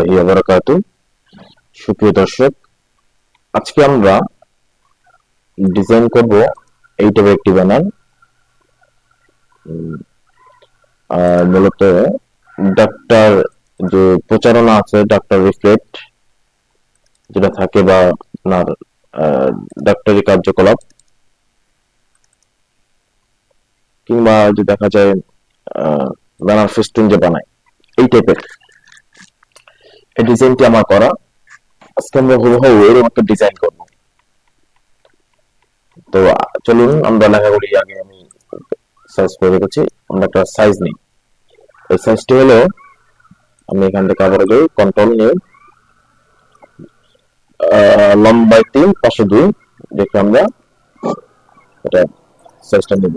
রহমতুল্লাহি বারাকাত সুপ্রিয় দর্শক, আজকে আমরা ডিজাইন করব এই টাইপের একটি আর মূলত ডাক্তার যে প্রচারণা আছে ডাক্তার রিফ্লেক্ট যেটা থাকে বা আপনার ডাক্তারি কার্যকলাপ। কিংবা যে দেখা যায় ব্যানার ফেস্টুন যে বানায়, এই টাইপের। এই ডিজাইনটি আমার করা। আজকে আমরা হুবহু এরকম একটা ডিজাইন করব। তো, চলুন, আমরা লেখাগুলি আগে আমি সাইজ করে রেখেছি। আমরা একটা সাইজ নিই। এই সাইজটি হলো, আমি এখান থেকে আবার যাই কন্ট্রোল নিয়ে। লম্বায় তিন পাশে দুই, দেখে আমরা। এটা সাইজটা নেব।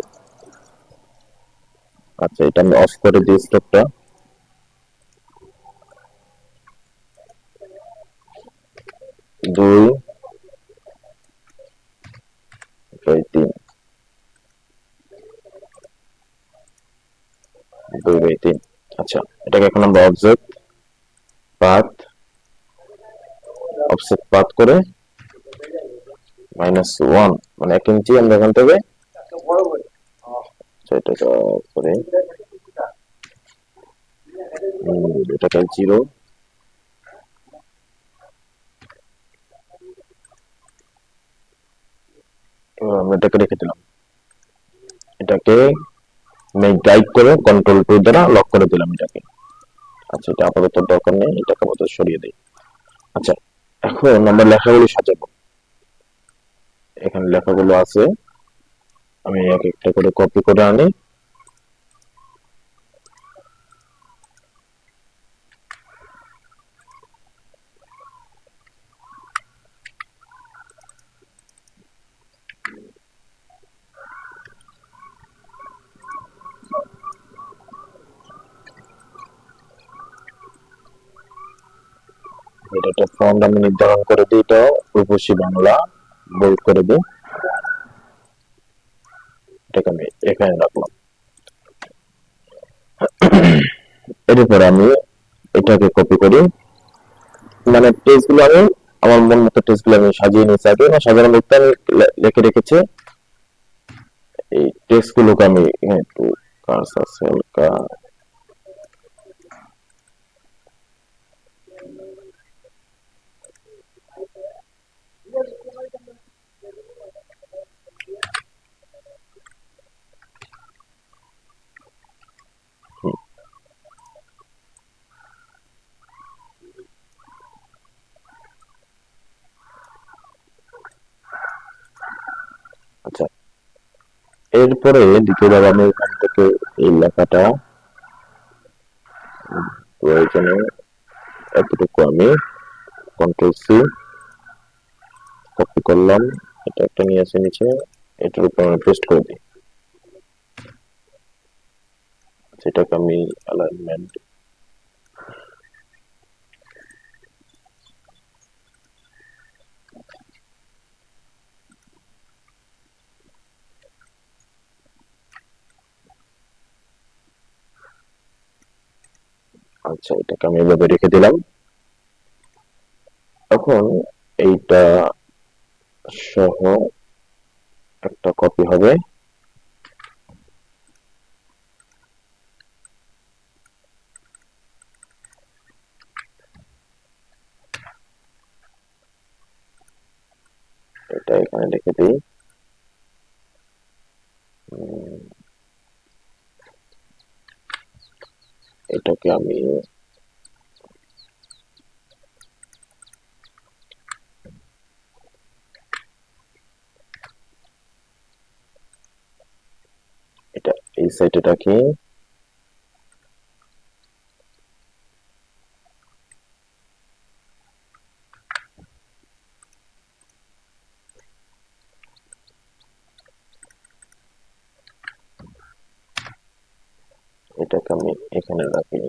আচ্ছা এটা আমি অফ করে দিই স্টকটা দুই। তিন। দুই বাই তিন। আচ্ছা এটাকে এখন আমরা অবজেক্ট পাথ অফসেট পাথ করে মাইনাস ওয়ান মানে এক ইঞ্চি আমরা এখান থেকে আচ্ছা এটা এটাকে জিরো এটাকে রেখে দিলাম। এটাকে আমি গাইড করে কন্ট্রোল টু দ্বারা লক করে দিলাম এটাকে। আচ্ছা এটা আপাতত দরকার নেই, এটাকে আপাতত সরিয়ে দিই। আচ্ছা এখন আমরা লেখাগুলো সাজাবো। এখানে লেখাগুলো আছে। আমি এক একটা করে কপি করে আনি। এটা একটা আমি নির্ধারণ করে দিই এটা রূপসী বাংলা বোল্ড করে দিই। এটাকে আমি এখানে রাখলাম। এরপর আমি এটাকে কপি করি। মানে টেক্সটগুলো আমি, আমার মন মতো টেক্সটগুলো আমি সাজিয়ে নিয়েছি আগে। না সাধারণ লিখতে আমি লিখে রেখেছি। এই টেক্সট গুলোকে আমি একটু কার্সার হালকা আচ্ছা এরপরে দ্বিতীয়বার আমি এখান থেকে এই লেখাটা প্রয়োজনে এতটুকু আমি কন্ট্রোল সি কপি করলাম। এটা একটা নিয়ে আসে নিচে, এটার উপর আমি পেস্ট করে দিই। সেটাকে আমি অ্যালাইনমেন্ট আচ্ছা এটাকে আমি এভাবে রেখে দিলাম। এখন এইটা সহ একটা কপি হবে। এটা এখানে রেখে দিই। এটাকে আমি এটা এই সাইডে এটাকে আমি এখানে রাখি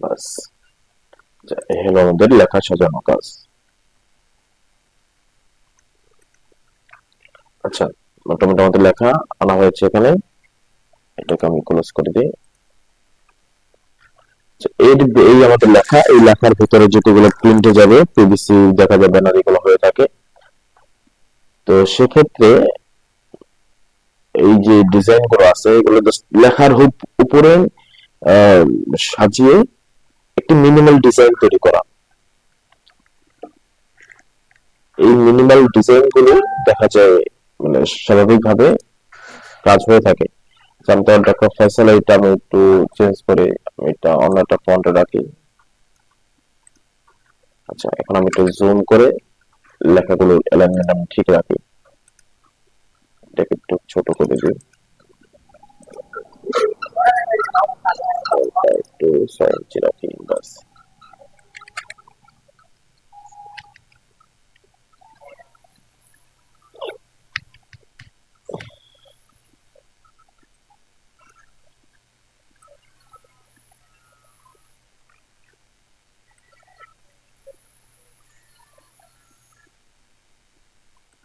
বাস এই হলো আমাদের লেখা সাজানো কাজ আচ্ছা মোটামুটি আমাদের লেখা আনা হয়েছে এখানে এটাকে আমি ক্লোজ করে দিই এর এই আমাদের লেখা এই লেখার ভিতরে যেগুলো প্রিন্টে যাবে পিভিসি দেখা যাবে না যেগুলো হয়ে থাকে তো সেক্ষেত্রে এই যে ডিজাইনগুলো আছে এগুলো লেখার উপরে সাজিয়ে একটি মিনিমাল ডিজাইন তৈরি করা। এই মিনিমাল ডিজাইনগুলো দেখা যায় মানে স্বাভাবিকভাবে কাজ হয়ে থাকে। যেমন ডক্টর ফয়সাল এটা আমি একটু চেঞ্জ করে আমি এটা অন্য একটা ফন্টে রাখি। আচ্ছা এখন আমি একটু জুম করে লেখাগুলোর অ্যালাইনমেন্ট আমি ঠিক রাখি। এটাকে একটু ছোট করে দিই।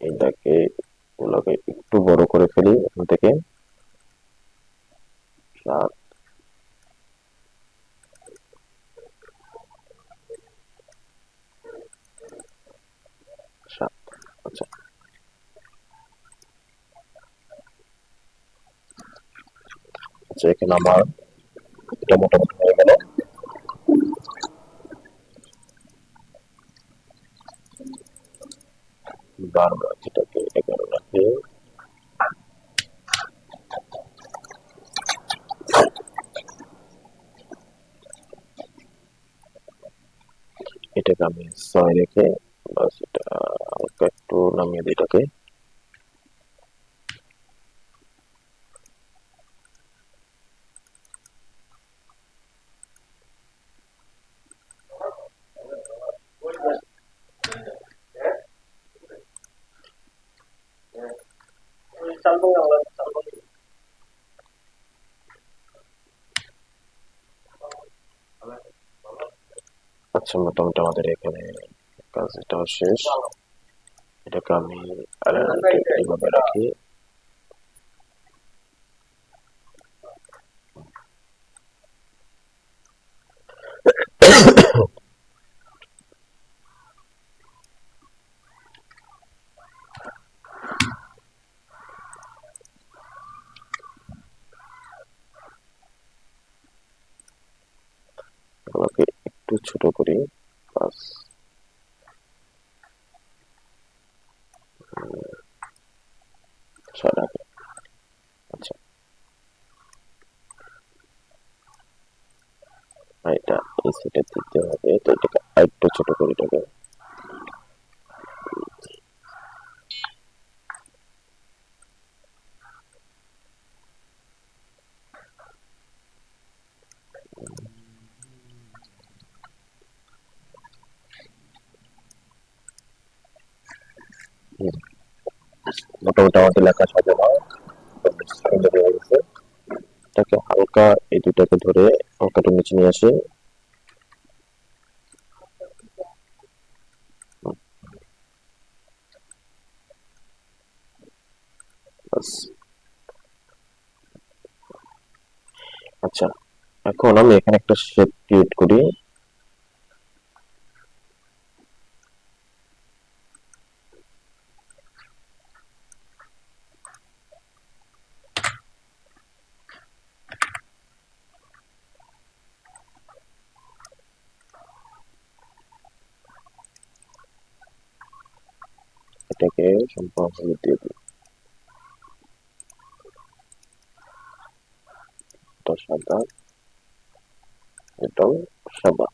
এটাকে ওগুলোকে একটু বড় করে ফেলি এখান থেকে সাত সাত আচ্ছা আচ্ছা এখানে আমার এটা মোটামুটি হয়ে গেল বারবার যেটাকে এগারো রাখে এটাকে আমি ছয় রেখে বাস এটা হালকা একটু নামিয়ে দিই এটাকে আচ্ছা মোটামুটি আমাদের এখানে কাজটা শেষ। এটাকে আমি এইভাবে রাখি এগুলোকে একটু ছোট করি বাস ছয় রাখি আচ্ছা আর এটা এই সেটে দিতে হবে তো এটাকে আরেকটু ছোট করি মোটামুটি আমাদের লেখা সাজানো সুন্দর হয়ে গেছে এটাকে হালকা এই দুটাকে ধরে হালকা একটু নিচে নিয়ে আসি হুম, বাস। আচ্ছা এখন আমি এখানে একটা শেপ ক্রিয়েট করি। এটাকে সম্পূর্ণ দিয়ে দিই এটা সাদা এটাও সাদা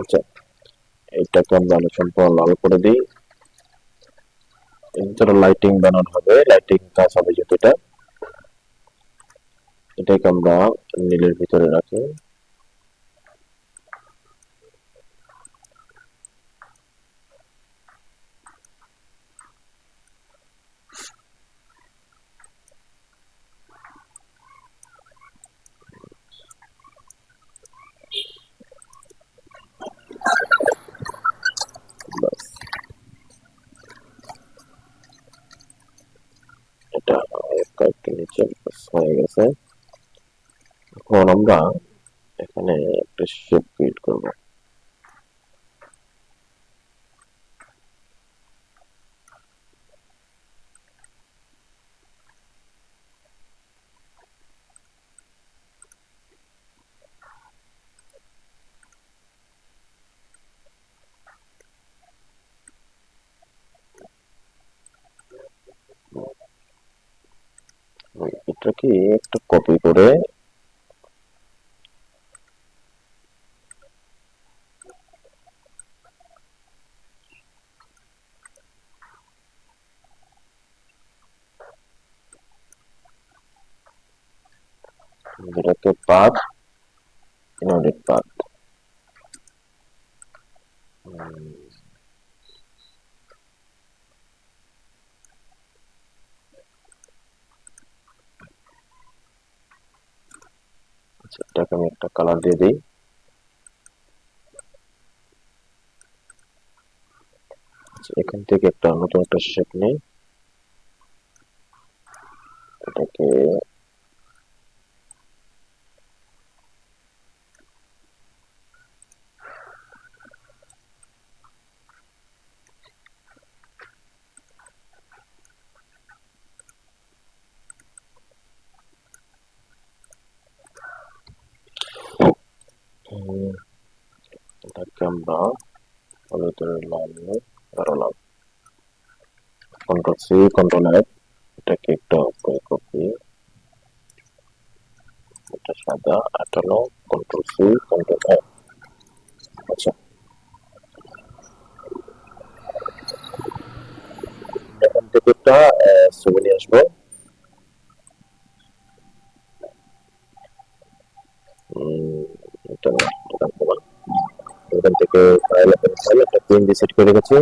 আচ্ছা এইটাকে আমরা আলো সম্পূর্ণ লাল করে দিই। এর ভিতরে লাইটিং বানানো হবে। লাইটিং কাজ হবে এটা। এটাকে আমরা নীলের ভিতরে রাখি এটা কয়েকটা নিচে হয়ে গেছে। এখন আমরা এখানে একটা শেপ ক্রিয়েট করব। এটাকে একটা কপি করে? যেটাকে পাথ ইনঅডিট পাথ আচ্ছা এটাকে আমি একটা কালার দিয়ে দিই এখান থেকে একটা নতুন একটা শেপ নেই এটাকে হুম, এটাকে আমরা লাল গাঢ় লাল কন্ট্রোল সি কন্ট্রোল এফ এটাকে একটা কপি এটা সাদা আটালো কন্ট্রোল সি কন্ট্রোল এফ আচ্ছা এখান থেকে একটা ছবি আসব উম, এটা না, এটা রাখব না। এখান থেকে ফাইল ফাইল একটা পিন দিয়ে সেট করে রেখেছি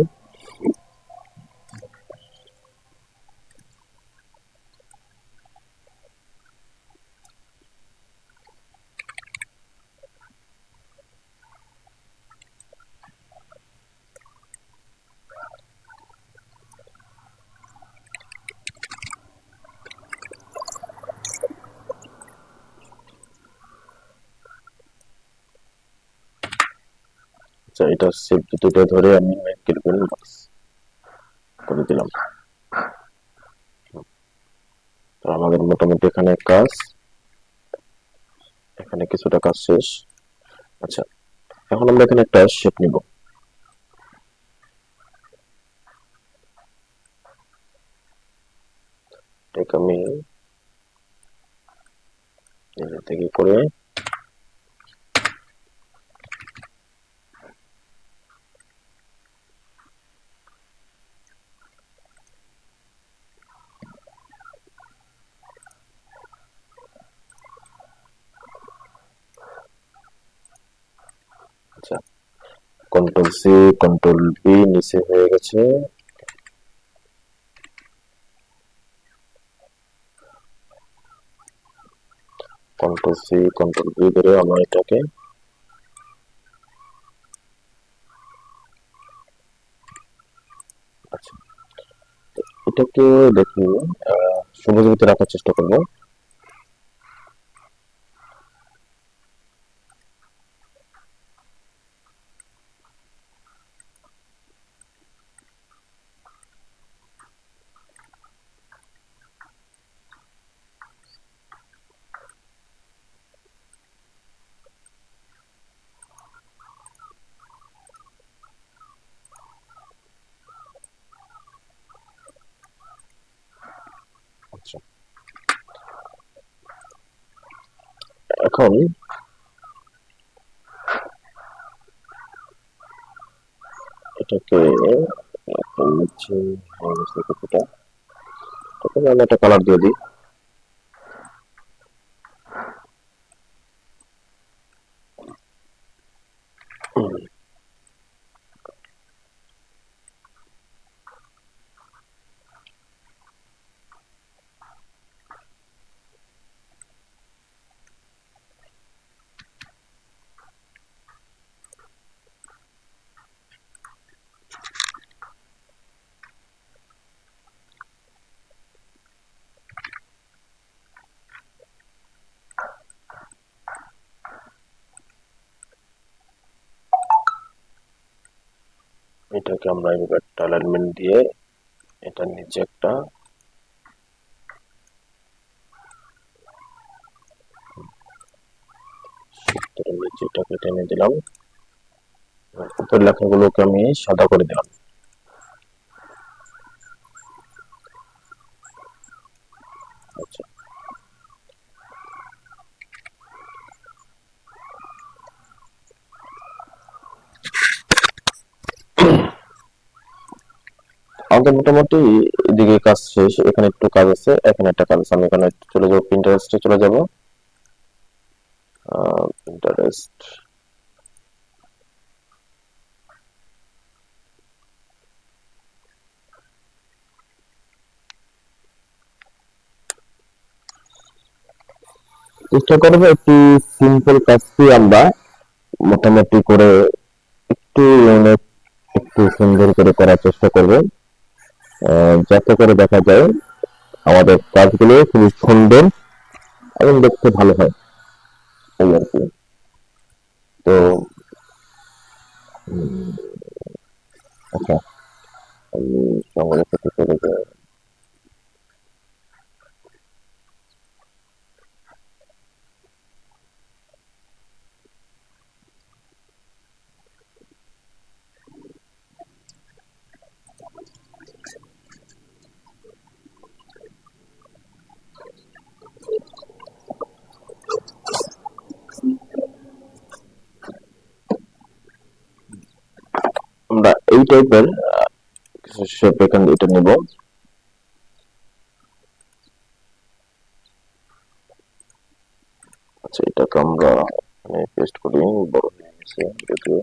সেভ দুটো ধরে আমি ক্লিক বক্স করে দিলাম। তো আমাদের মোটামুটি এখানে কাজ। এখানে কিছুটা কাজ শেষ। আচ্ছা এখন আমরা এখানে একটা শেপ নিব। আমি থেকে করে আচ্ছা কন্ট্রোল সি কন্ট্রোল বি নিচে হয়ে গেছে। কন্ট্রোল সি কন্ট্রোল বি ধরে আমরা এটাকে আচ্ছা এটাকে দেখি সবুজ ভিতরে রাখার চেষ্টা করব। এখন এটাকে নিচে হয়ে তখন আমি একটা কালার দিয়ে দিই। এটাকে আমরা এভাবে একটা দিয়ে এটার নিচে একটা সূত্রের নিচে এটাকে টেনে দিলাম। উপর লেখাগুলোকে আমি সাদা করে দিলাম। আচ্ছা। আমাদের মোটামুটি এদিকে কাজ শেষ, এখানে একটু কাজ আছে, এখানে একটা কাজ আছে, আমি এখানে চলে যাব প্রিন্টারেস্টে চলে যাব। প্রিন্টারেস্ট চেষ্টা করব একটি সিম্পল কাজটি আমরা মোটামুটি করে একটু ইউনিক একটু সুন্দর করে করার চেষ্টা করব। যাতে করে দেখা যায়, আমাদের কাজগুলো খুবই সুন্দর এবং দেখতে ভালো হয়। এই আর কি। তো আচ্ছা। আমি সাথে চলে যাই। আমরা এই টাইপের কিছু শেপ এখান এটা নিব। আচ্ছা এটাকে আমরা পেস্ট করি, বড় হয়ে যদিও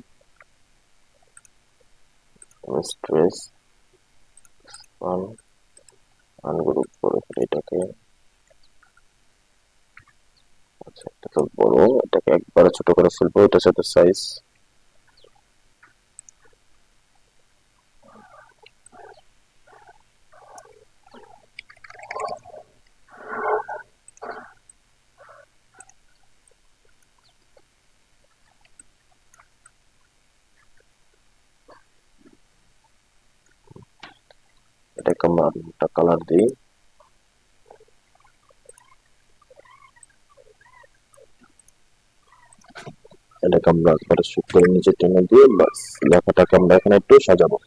স্ট্রেস আনগ্রুপ করে এটাকে। আচ্ছা এটা তো বড়, এটাকে একবারে ছোট করে ফেলব, এটার সাথে সাইজ আমরা একটা কালার দিই এটাকে আমরা একবারে শুট করে নিচে টেনে দিয়ে বাস লেখাটাকে আমরা এখানে একটু সাজাবো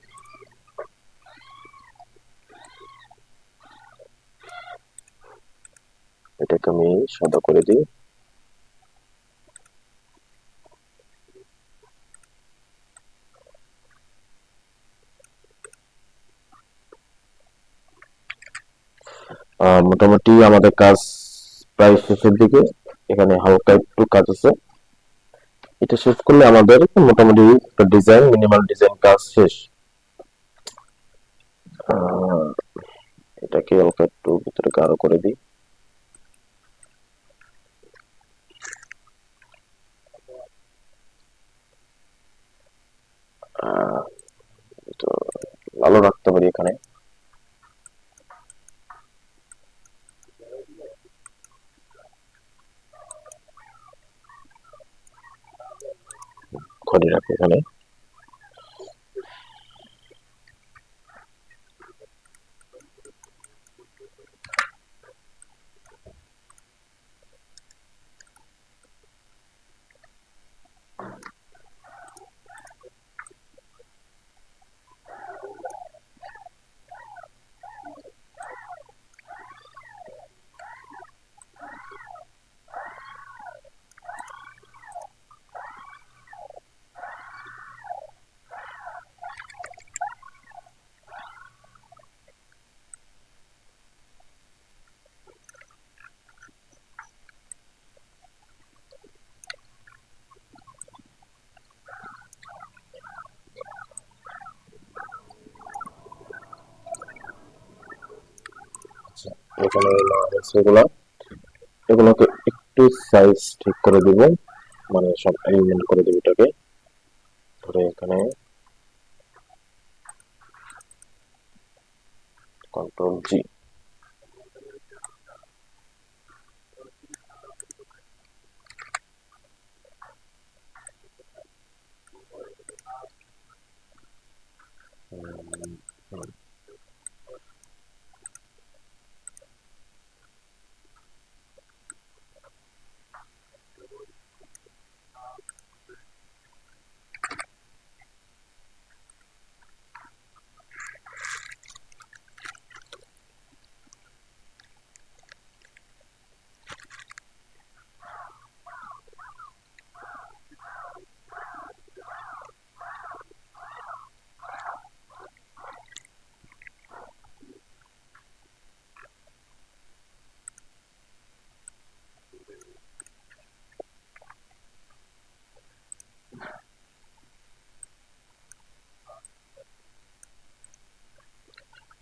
এটাকে আমি সাদা করে দিই মোটামুটি আমাদের কাজ প্রায় শেষের দিকে। এখানে হালকা একটু কাজ আছে। এটা শেষ করলে আমাদের মোটামুটি একটা ডিজাইন মিনিমাল ডিজাইন কাজ শেষ। এটাকে হালকা একটু ভিতরে গাঢ় করে দিই। তো ভালো রাখতে পারি এখানে। খড়ি রাখি এখানে এখানে এগুলা। এগুলোকে একটু সাইজ ঠিক করে দিব। মানে সব অ্যালিগমেন্ট করে দেব এটাকে। ধরে এখানে কন্ট্রোল জি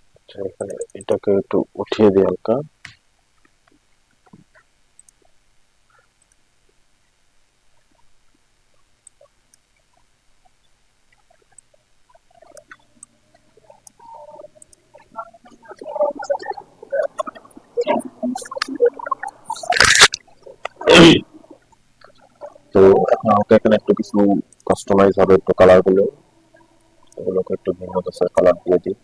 আচ্ছা, এটাকে একটু উঠিয়ে দিই হালকা। তো এখন আমাকে এখানে একটু কিছু কাস্টমাইজ হবে একটু কালারগুলো। এগুলোকে একটু ভিন্ন কালার দিয়ে দিই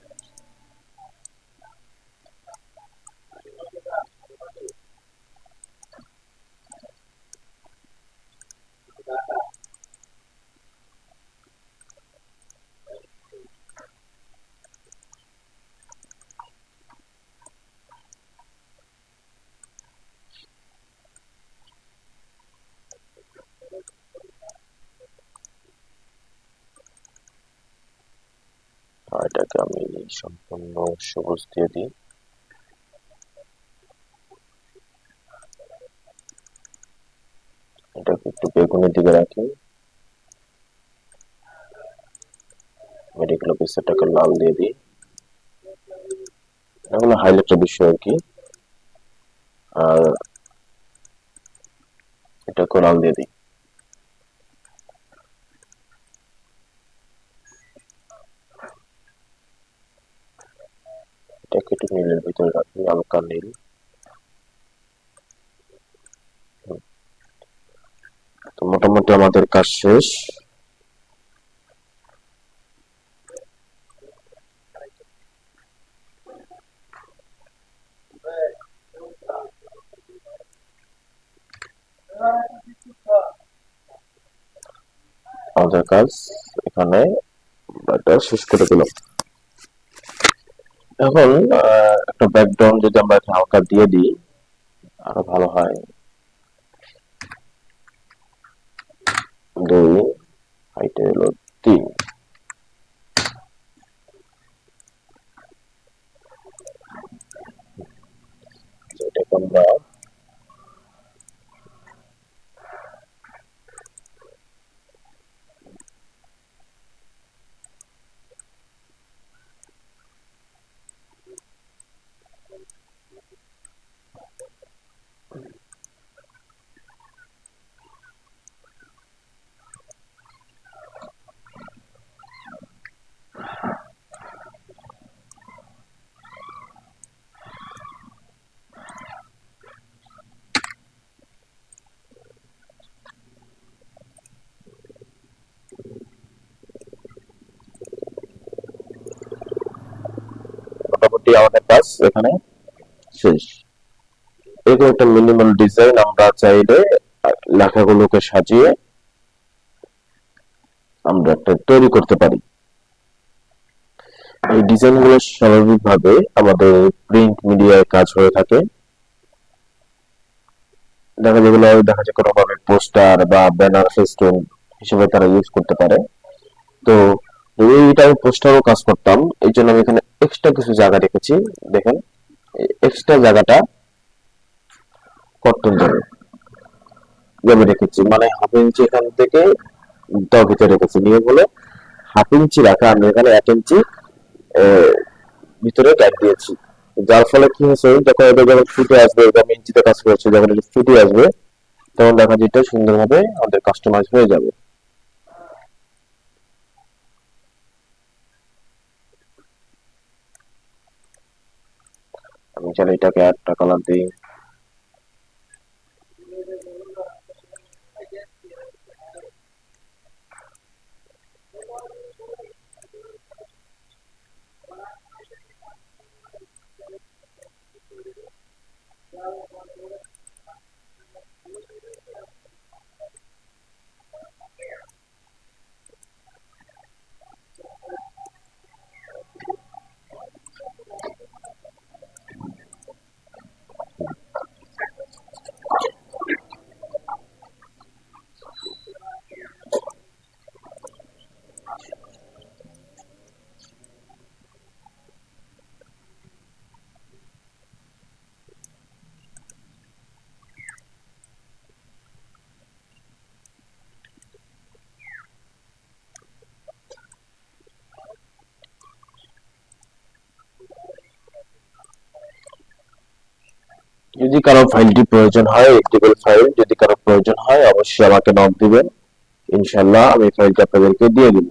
আর এটাকে আমি সম্পূর্ণ সবুজ দিয়ে দিই। এটাকে একটু বেগুনের দিকে রাখি। মেডিকেল অফিসারটাকে লাল দিয়ে দিই। এগুলো হাইলাইটের বিষয় আর কি। আর এটাকে লাল দিয়ে দিই এটাকে একটু নীলের ভিতরে রাখি হালকা নীল তো মোটামুটি আমাদের কাজ শেষ আমাদের কাজ এখানে এটা শেষ করে দিলাম এখন একটা ব্যাকগ্রাউন্ড যদি আমরা হালকা দিয়ে দিই, আরও ভালো হয়। দুই হাইটে হলো তিন। এটাকে আমরা মোটামুটি আমাদের কাজ এখানে। শেষ। এরকম একটা মিনিমাল ডিজাইন আমরা চাইলে লেখাগুলোকে সাজিয়ে আমরা একটা তৈরি করতে পারি। এই ডিজাইনগুলো স্বাভাবিকভাবে আমাদের প্রিন্ট মিডিয়ায় কাজ হয়ে থাকে। দেখা যেগুলো দেখা যায় কোনো ভাবে পোস্টার বা ব্যানার ফেস্টুন হিসেবে তারা ইউজ করতে পারে। তো এইটা আমি পোস্টারও কাজ করতাম, এই জন্য আমি এখানে এক্সট্রা কিছু জায়গা রেখেছি। দেখেন এক্সট্রা জায়গাটা কটন যাবে যাবে রেখেছি মানে হাফ ইঞ্চি এখান থেকে ভিতরে রেখেছি। নিয়ম হলো হাফ ইঞ্চি রাখা, আমি এখানে এক ইঞ্চি ভিতরে গ্যাপ দিয়েছি। যার ফলে কি হয়েছে যখন এটা যখন ফুটে আসবে আমি ইঞ্চিতে কাজ করছি, যখন এটা ফুটে আসবে, তখন দেখা যায় এটা সুন্দরভাবে আমাদের কাস্টমাইজ হয়ে যাবে। আমি চাইলে এটাকে একটা কালার দিই। যদি কারও ফাইলটি প্রয়োজন হয় এক্টিভেল ফাইল যদি কারও প্রয়োজন হয়, অবশ্যই আমাকে নক দিবেন। ইনশাল্লাহ আমি ফাইলটা আপনাদেরকে দিয়ে দিব।